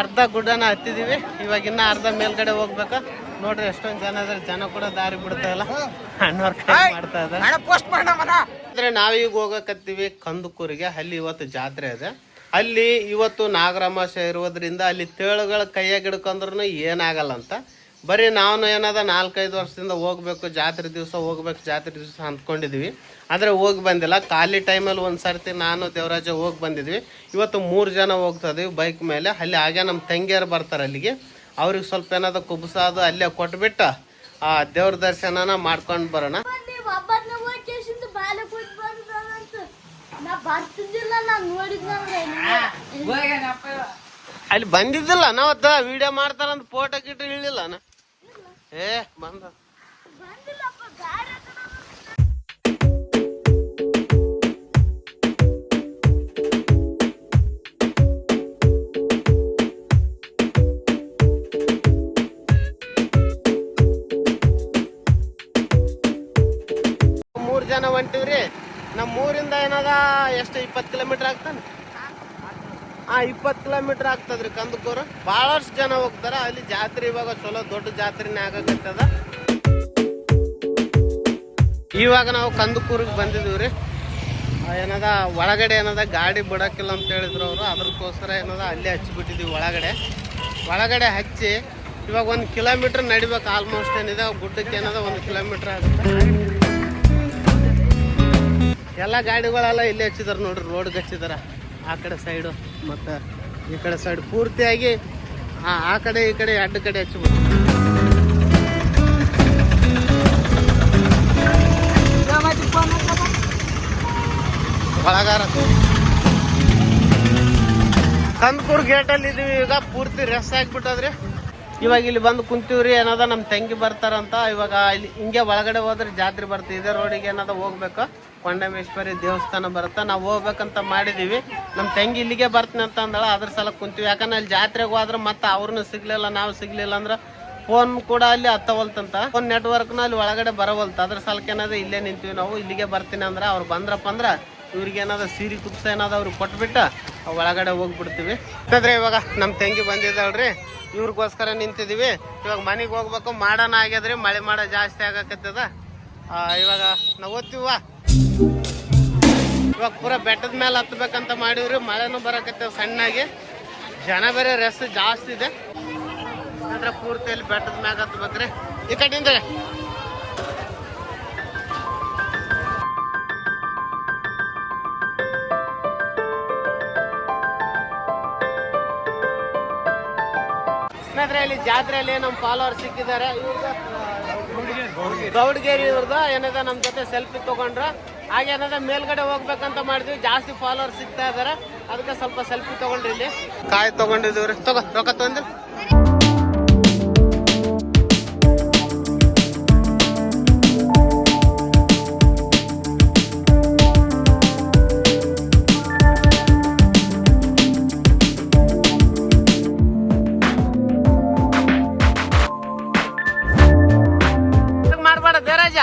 ಅರ್ಧ ಗುಡ್ಡನ ಹತ್ತಿದೀವಿ. ಇವಾಗ ಇನ್ನ ಅರ್ಧ ಮೇಲ್ಗಡೆ ಹೋಗ್ಬೇಕು. ನೋಡ್ರಿ ಎಷ್ಟೊಂದ್ ಜನ ಇದಾರೆ. ಜನ ಕೂಡ ದಾರಿ ಬಿಡ್ತಾ ಇಲ್ಲ ಅಣ್ಣವ್ರ ಕೈ ಮಾಡ್ತಾ ನಾವೀಗ ಹೋಗಕತ್ತೀವಿ ಕಂದುಕೂರಿಗೆ. ಅಲ್ಲಿ ಇವತ್ತು ಜಾತ್ರೆ ಇದೆ. ಅಲ್ಲಿ ಇವತ್ತು ನಾಗರಾಮಾಸ್ಯ ಇರೋದ್ರಿಂದ ಅಲ್ಲಿ ತೇಳುಗಳ ಕೈಯಾಗ ಹಿಡ್ಕೊಂಡ್ರು ಏನಾಗಲ್ಲ ಅಂತ. ಬರೀ ನಾವು ಏನದ ನಾಲ್ಕೈದು ವರ್ಷದಿಂದ ಹೋಗ್ಬೇಕು ಜಾತ್ರೆ ದಿವಸ ಹೋಗ್ಬೇಕು ಜಾತ್ರೆ ದಿವಸ ಅಂದ್ಕೊಂಡಿದ್ವಿ. ಆದರೆ ಹೋಗಿ ಬಂದಿಲ್ಲ. ಖಾಲಿ ಟೈಮಲ್ಲಿ ಒಂದು ಸರ್ತಿ ನಾನು ದೇವರಾಜ ಹೋಗಿ ಬಂದಿದ್ವಿ. ಇವತ್ತು ಮೂರು ಜನ ಹೋಗ್ತಾ ಇದೀವಿ ಬೈಕ್ ಮೇಲೆ. ಅಲ್ಲಿ ಹಾಗೆ ನಮ್ಮ ತಂಗಿಯರು ಬರ್ತಾರೆ ಅಲ್ಲಿಗೆ. ಅವ್ರಿಗೆ ಸ್ವಲ್ಪ ಏನಾದ ಕುಬ್ಸಾದು ಅಲ್ಲೇ ಕೊಟ್ಬಿಟ್ಟು ಆ ದೇವ್ರ ದರ್ಶನನ ಮಾಡ್ಕೊಂಡು ಬರೋಣ. ಅಲ್ಲಿ ಬಂದಿದ್ದಿಲ್ಲ. ನಾವತ್ತ ವಿಡಿಯೋ ಮಾಡ್ತಾರಂತ ಫೋಟೋ ಗಿಟ್ಟು ಇಳಿಲ್ಲ ನಾ. ಏ ಬಂದ. ಮೂರ್ ಜನ ಹೊಂಟಿವ್ರಿ. ನಮ್ಮ ಊರಿಂದ ಏನದ ಎಷ್ಟು ಇಪ್ಪತ್ತು ಕಿಲೋಮೀಟರ್ ಆಗ್ತಾನೆ. ಹಾ ಇಪ್ಪತ್ತು ಕಿಲೋಮೀಟರ್ ಆಗ್ತದ್ರಿ ಕಂದಕೂರು. ಬಹಳಷ್ಟು ಜನ ಹೋಗ್ತಾರ. ಅಲ್ಲಿ ಜಾತ್ರೆ ಇವಾಗ ಚಲೋ ದೊಡ್ಡ ಜಾತ್ರೆನೇ ಆಗಕತ್ತದ. ಇವಾಗ ನಾವು ಕಂದಕೂರಿಗೆ ಬಂದಿದ್ದೀವಿ ರೀ. ಏನದ, ಒಳಗಡೆ ಏನದ, ಗಾಡಿ ಬಿಡಕ್ಕಿಲ್ಲ ಅಂತ ಹೇಳಿದ್ರು ಅವರು. ಅದ್ರಕೋಸ್ಕರ ಏನದ, ಅಲ್ಲಿ ಹಚ್ಚಿಬಿಟ್ಟಿದೀವಿ ಒಳಗಡೆ. ಒಳಗಡೆ ಹಚ್ಚಿ, ಇವಾಗ ಒಂದು ಕಿಲೋಮೀಟರ್ ನಡಿಬೇಕು. ಆಲ್ಮೋಸ್ಟ್ ಏನಿದೆ, ಗುಡ್ಡಕ್ಕೆ ಏನದ, ಒಂದು ಕಿಲೋಮೀಟರ್ ಆಗುತ್ತೆ. ಎಲ್ಲ ಗಾಡಿಗಳೆಲ್ಲ ಇಲ್ಲೇ ಹಚ್ಚಿದಾರೆ ನೋಡ್ರಿ, ರೋಡ್ಗೆ ಹಚ್ಚಿದಾರ. ಆ ಕಡೆ ಸೈಡು ಮತ್ತು ಈ ಕಡೆ ಸೈಡ್ ಪೂರ್ತಿಯಾಗಿ ಆ ಆ ಕಡೆ ಈ ಕಡೆ ಎರಡು ಕಡೆ ಹಚ್ಚಿಬಿಟ್ಟು ಒಳಗಾರ ಗೇಟ್ ಗೇಟಲ್ಲಿ ಇದೀವಿ ಈಗ ಪೂರ್ತಿ ರೆಸ್ ಆಗ್ಬಿಟ್ಟದ್ರಿ. ಇವಾಗ ಇಲ್ಲಿ ಬಂದು ಕುಂತೀವ್ರಿ ಏನದ ನಮ್ಮ ತಂಗಿ ಬರ್ತಾರಂತ ಇವಾಗ ಇಲ್ಲಿ ಹಿಂಗೆ ಒಳಗಡೆ ಹೋದ್ರೆ ಜಾತ್ರೆ ಬರ್ತದೆ ಇದೇ ರೋಡಿಗೆ ಏನದ ಹೋಗ್ಬೇಕು. ಕೊಂಡಮೇಶ್ವರಿ ದೇವಸ್ಥಾನ ಬರುತ್ತೆ ನಾವು ಹೋಗ್ಬೇಕಂತ ಮಾಡಿದೀವಿ. ನಮ್ಮ ತಂಗಿ ಇಲ್ಲಿಗೆ ಬರ್ತೀನಿ ಅಂತ ಅಂದಳ, ಅದ್ರ ಸಲ ಕುಂತೀವಿ. ಯಾಕಂದ್ರೆ ಅಲ್ಲಿ ಜಾತ್ರೆಗೆ ಹೋದ್ರೆ ಮತ್ತೆ ಅವ್ರನ್ನ ಸಿಗ್ಲಿಲ್ಲ, ನಾವು ಸಿಗ್ಲಿಲ್ಲ ಅಂದ್ರೆ ಫೋನ್ ಕೂಡ ಅಲ್ಲಿ ಹತ್ತವಲ್ತಂತ. ಫೋನ್ ನೆಟ್ವರ್ಕ್ನ ಅಲ್ಲಿ ಒಳಗಡೆ ಬರವಲ್ತ. ಅದ್ರ ಸಲಕ್ಕೆ ಏನಾದ್ರೆ ಇಲ್ಲೇ ನಿಂತೀವಿ ನಾವು, ಇಲ್ಲಿಗೆ ಬರ್ತೀನಿ ಅಂದ್ರೆ ಅವ್ರು ಬಂದ್ರಪ್ಪ ಅಂದ್ರೆ ಇವ್ರಿಗೆ ಏನಾದ್ರು ಸೀರೆ ಕುಪ್ಸ ಏನಾದ್ರು ಅವ್ರಿಗೆ ಕೊಟ್ಬಿಟ್ಟು ಒಳಗಡೆ ಹೋಗ್ಬಿಡ್ತೀವಿ. ಯಾಕಂದ್ರೆ ಇವಾಗ ನಮ್ಮ ತಂಗಿ ಬಂದಿದ್ದಾಳ್ರಿ, ಇವ್ರಿಗೋಸ್ಕರ ನಿಂತಿದ್ದೀವಿ ಇವಾಗ ಮನೆಗೆ ಹೋಗ್ಬೇಕು, ಮಾಡೋಣ ಆಗ್ಯದ್ರಿ, ಮಳೆ ಮಾಡ ಜಾಸ್ತಿ ಆಗಕತ್ತದ. ಇವಾಗ ನಾವು ಓದ್ತೀವ ಇವಾಗ ಪೂರ ಬೆಟ್ಟದ ಮೇಲೆ ಹತ್ಬೇಕಂತ ಮಾಡಿದ್ರು, ಮಳೆನೂ ಬರಕತ್ತೆ ಸಣ್ಣಾಗಿ. ಜನ ಬೇರೆ ರೆಸ್ ಜಾಸ್ತಿ ಇದೆ. ಅಂದ್ರೆ ಪೂರ್ತಿಯಲ್ಲಿ ಬೆಟ್ಟದ ಮ್ಯಾಗ ಹತ್ಬೇಕ್ರಿ. ಈ ಕಡೆಯಿಂದ ಇಲ್ಲಿ ಜಾತ್ರೆಯಲ್ಲಿ ನಮ್ಮ ಫಾಲೋವರ್ ಸಿಕ್ಕಿದ್ದಾರೆ. ಗೌಡ್ಗೇರಿ ಇವ್ರದ ಏನಿದೆ ನಮ್ಮ ಜೊತೆ ಸೆಲ್ಫಿ ತಗೊಂಡ್ರ. ಹಾಗೆ ಏನದ ಮೇಲ್ಗಡೆ ಹೋಗ್ಬೇಕಂತ ಮಾಡಿದ್ವಿ. ಜಾಸ್ತಿ ಫಾಲೋವರ್ ಸಿಗ್ತಾ ಇದಾರೆ. ಅದಕ್ಕೆ ಸ್ವಲ್ಪ ಸೆಲ್ಫಿ ತಗೊಂಡ್ರಿ ಇಲ್ಲಿ. ಕಾಯಿ ತಗೊಂಡಿದ್ದೀವ್ರಿ ತಗೋ ರೊಕ್ಕ ತಗೊಂಡ್ರಿ ಮಾಡ್ಬೇಡ ದೇರಾಜ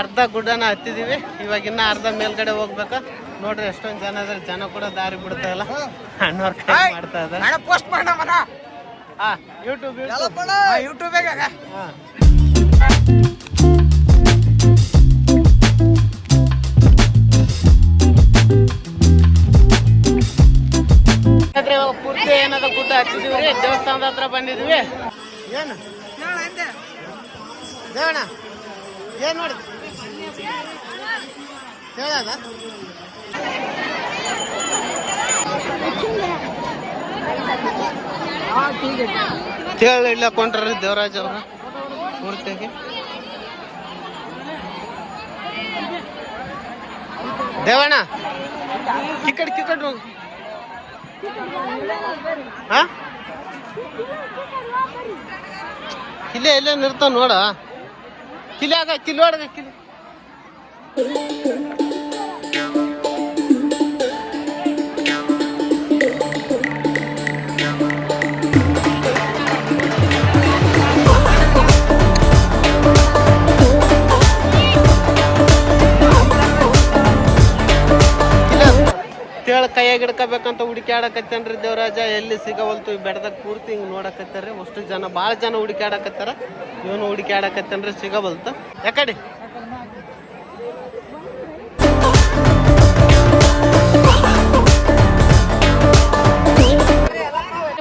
ಅರ್ಧ ಗುಡ್ಡನ ಹತ್ತಿದೀವಿ. ಇವಾಗ ಇನ್ನ ಅರ್ಧ ಮೇಲ್ಗಡೆ ಹೋಗ್ಬೇಕು. ನೋಡ್ರಿ ಎಷ್ಟೊಂದ್ ಜನ ಇದಾರೆ. ಜನ ಕೂಡ ದಾರಿ ಬಿಡ್ತಾ ಇಲ್ಲ ಅಣ್ಣವ್ರ ಕೈ ಮಾಡ್ತಾ ಇದ್ದಾರೆ ಪೋಸ್ಟ್ ಮಾಡ ಹಾ ಯೂಟ್ಯೂಬ್ ಯೂಟ್ಯೂಬ್ ಹಾ ಪೂರ್ತಿ ಏನದ ಗುಡ್ಡ ಹತ್ತಿದೀವಿ ದೇವಸ್ಥಾನದ ಹತ್ರ ಬಂದಿದ್ವಿ. ಏನು? ದೇವಣ್ಣ ಏನ್ ನೋಡಿ ಹೇಳದ ಕೇಳ ಇಲ್ಲ ಕೊಂಡ್ರಿ ದೇವರಾಜ್ ಅವರ. ಪೂರ್ತಿಯಾಗಿ. ದೇವಣ್ಣ ಕಿಕ್ಕಡ್ ಕಿಕ್ಕಡ್ ಹೋಗು. ಹಾ ಇಲ್ಲೇ ಇಲ್ಲೇ ನಿರ್ತಾವ ನೋಡ. ಕಿಲಿ ಆಗ, ಕಿಲ್ ಕಿಲಿ. ಕೈಯಾಗ ಹಿಡ್ಕೋಬೇಕಂತ ಹುಡುಕ್ಯಾಡಕತ್ತೇನ್ರಿ ದೇವರಾಜ? ಎಲ್ಲಿ ಸಿಗವಲ್ತು? ಈ ಬೆಟ್ಟದಾಗ ಪೂರ್ತಿ ಹಿಂಗೆ ನೋಡಕತ್ತಾರ್ರಿ ಅಷ್ಟು ಜನ ಭಾಳ ಜನ ಹುಡುಕ್ಯಾಡಕತ್ತಾರ. ಇವನು ಹುಡುಕ್ಯಾಡಕತ್ತೇನ್ರಿ? ಸಿಗವಲ್ತು. ಯಾಕಡೆ?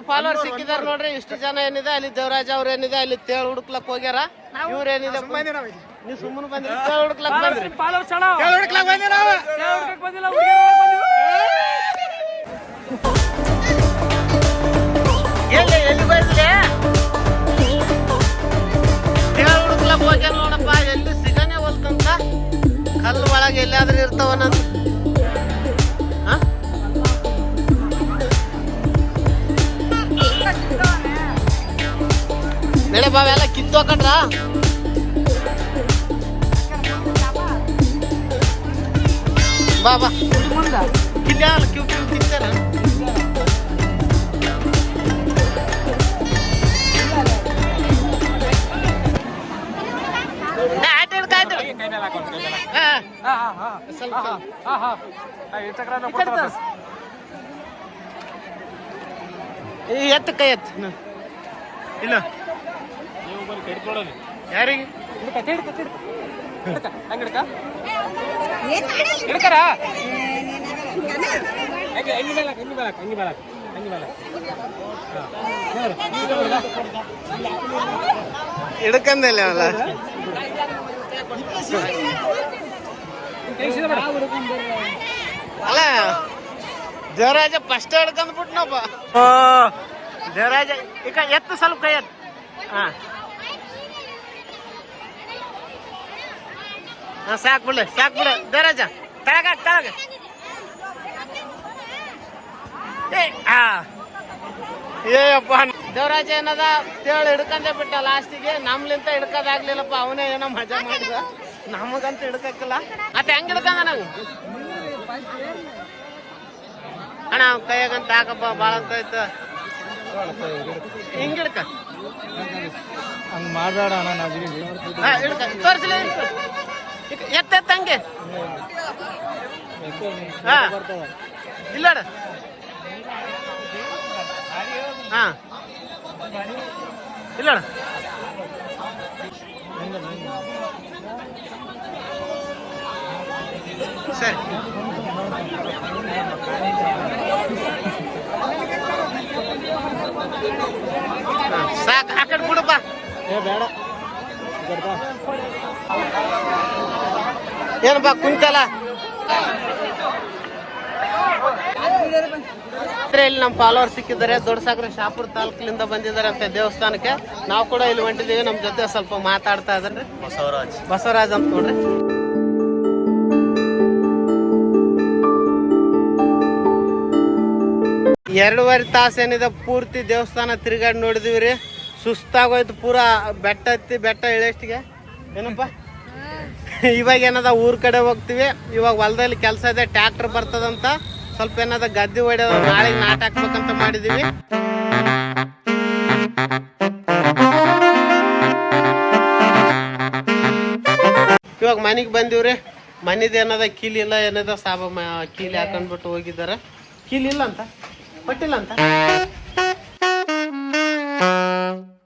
ಫಾಲೋವರ್ ಸಿಕ್ಕಿದಾರ ನೋಡ್ರಿ ಇಷ್ಟು ಜನ ಏನಿದೆ? ಅಲ್ಲಿ ದೇವರಾಜ ಅವ್ರ ಏನಿದೆ? ಅಲ್ಲಿ ತೇಳ್ ಹುಡುಕ್ಲಕ್ ಹೋಗ್ಯಾರ. ಇವ್ರ ಏನಿದೆ? ನೀವು ಸುಮ್ಮನೆ ಬಂದ್ರಿ. ತೇಳ್ ಹುಡುಕ್ಲಕ್ ಬಂದ್ರಿ. ಹುಡುಕ್ಲಕ್ ಹೋಗ್ಯಾರ ನೋಡಪ್ಪ, ಎಲ್ಲಿ ಸಿಗನೆ ಹೊಲ್ತಂತ ಕಲ್ಲು ಒಳಗೆ ಎಲ್ಲಾದ್ರೂ ಇರ್ತಾವ ಹಾ? ನಡೆ ಬಾವ, ಎಲ್ಲ ಕಿತ್ತೋಕಂಡ್ರ ಬಾ ಬಾ. ಆಟ ಸ್ವಲ್ಪ ಈ ಕಡೆ ತೋರ್ಸು. ಈ ಎತ್ತು ಕೈ ಎತ್ತು ನ. ಇಲ್ಲ ಯಾರಿಗೆ ಹಿಡ್ಕಂದಿಲ್ಲ ಅಲ್ಲ ಅಲ್ಲ ದೇವರಾಜ ಫಸ್ಟ್ ಹಿಡ್ಕೊಂಡ್ಬಿಟ್ನಪ್ಪ ಓ ದೇವರಾಜ ಈಗ ಎತ್ತು ಸ್ವಲ್ಪ ಕೈ ಎತ್ತು. ಹಾ. ಹಾ ಸಾಕು ಬಿಡು ಸಾಕು ಬಿಡು. ದೇವರಾಜ ತಳಗ ತಳಗ. ಏ ಆ ಏಯಪ್ಪ ದೇವರಾಜ ಏನದ ತೇಳು ಹಿಡ್ಕಂದೇ ಬಿಟ್ಟ ಲಾಸ್ಟಿಗೆ ನಮ್ಲಿಂತ ಹಿಡ್ಕೋದಾಗ್ಲಿಲ್ಲಪ್ಪ ಅವನೇ ಏನೋ ಮಜಾ ಮಾಡಿದ. ನಮಗಂತ ಹಿಡ್ಕಲ್ಲ ಮತ್ತೆ ಹೆಂಗ್ ಹಿಡ್ಕಂಗ ನಂಗೆ ಅಣ್ಣ ಅವ್ ಕೈಯಾಗಂತ ಹಾಕಪ್ಪ ಭಾಳ ಅಂತ ಆಯ್ತು. ಹಿಂಗ್ ಹಿಡ್ಕ. ಹಂಗ ಮಾಡಬೇಡ ಅಣ್ಣ ನಾವು ಹಾ ಹಿಡ್ಕ. ತೋರಿಸಲಿ ಎತ್ತ ಎತ್ತ ಹಂಗೆ. ಹಾ. ಇಲ್ಲ ಅಣ್ಣ. ಹಾ. ಇಲ್ಲ ಅಣ್ಣ. ಸರಿ. ಸಾಕು ಆ ಕಡೆ ಬಿಡಪ್ಪ ಏ ಬೇಡ. ಏನಪ್ಪ ಕುಂತಲ್ಲ. ಇಲ್ಲಿ ನಮ್ಮ ಫಾಲೋವರ್ ಸಿಕ್ಕಿದ್ದಾರೆ. ದೊಡ್ಡ ಸಾಗರ ಶಾಪುರ ತಾಲೂಕಿನಿಂದ ಬಂದಿದ್ದಾರೆ ಅಂತ ದೇವಸ್ಥಾನಕ್ಕೆ. ನಾವು ಕೂಡ ಇಲ್ಲಿ ಹೊಂಟಿದ್ದೀವಿ. ನಮ್ಮ ಜೊತೆ ಸ್ವಲ್ಪ ಮಾತಾಡ್ತಾ ಇದ್ದಾರೆ. ಬಸವರಾಜ್. ಬಸವರಾಜ್ ಅಂತ ನೋಡ್ರಿ. ಎರಡೂವರೆ ತಾಸು ಏನಿದೆ, ಪೂರ್ತಿ ದೇವಸ್ಥಾನ ತಿರುಗಾಡಿ ನೋಡಿದೀವಿ ರೀ ಸುಸ್ತಾಗೋಯ್ತು, ಪೂರಾ ಬೆಟ್ಟ ಹತ್ತಿ, ಬೆಟ್ಟ ಇಳಿಯಷ್ಟಿಗೆ ಏನಪ್ಪ? ಇವಾಗ ಏನದ, ಊರ ಕಡೆ ಹೋಗ್ತೀವಿ. ಇವಾಗ ಹೊಲದಲ್ಲಿ ಕೆಲಸ ಇದೆ ಟ್ರ್ಯಾಕ್ಟರ್ ಬರ್ತದಂತ. ಸ್ವಲ್ಪ ಏನದ, ಗದ್ದೆ ಹೊಡೆದ ನಾಳೆ ನಾಟ ಹಾಕ್ಬೇಕಂತ ಮಾಡಿದೀವಿ. ಇವಾಗ ಮನೆಗೆ ಬಂದಿವ್ರಿ. ಮನಿದ ಏನದ ಕೀಲಿ ಇಲ್ಲ ಏನದ ಸಾಬ ಕೀಲಿ ಹಾಕೊಂಡ್ಬಿಟ್ಟು ಹೋಗಿದ್ದಾರೆ. ಕೀಲಿ ಇಲ್ಲ ಅಂತ. ಕೊಟ್ಟಿಲ್ಲ ಅಂತ?